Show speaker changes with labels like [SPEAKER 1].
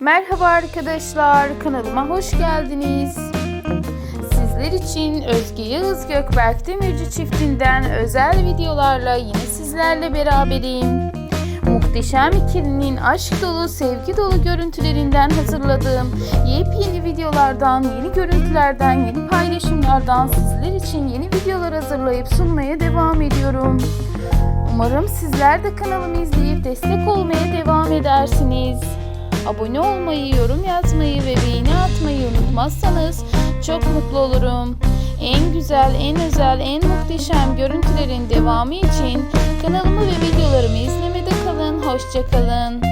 [SPEAKER 1] Merhaba arkadaşlar, kanalıma hoş geldiniz. Sizler için Özge Yağız Gökberk Demirci çiftinden özel videolarla yine sizlerle beraberim. Muhteşem ikilinin aşk dolu, sevgi dolu görüntülerinden hazırladığım yepyeni videolardan, yeni görüntülerden, yeni paylaşımlardan sizler için yeni videolar hazırlayıp sunmaya devam ediyorum. Umarım sizler de kanalımı izleyip destek olmaya devam edersiniz. Abone olmayı, yorum yazmayı ve beğeni atmayı unutmazsanız çok mutlu olurum. En güzel, en özel, en muhteşem görüntülerin devamı için kanalımı ve videolarımı izlemede kalın. Hoşçakalın.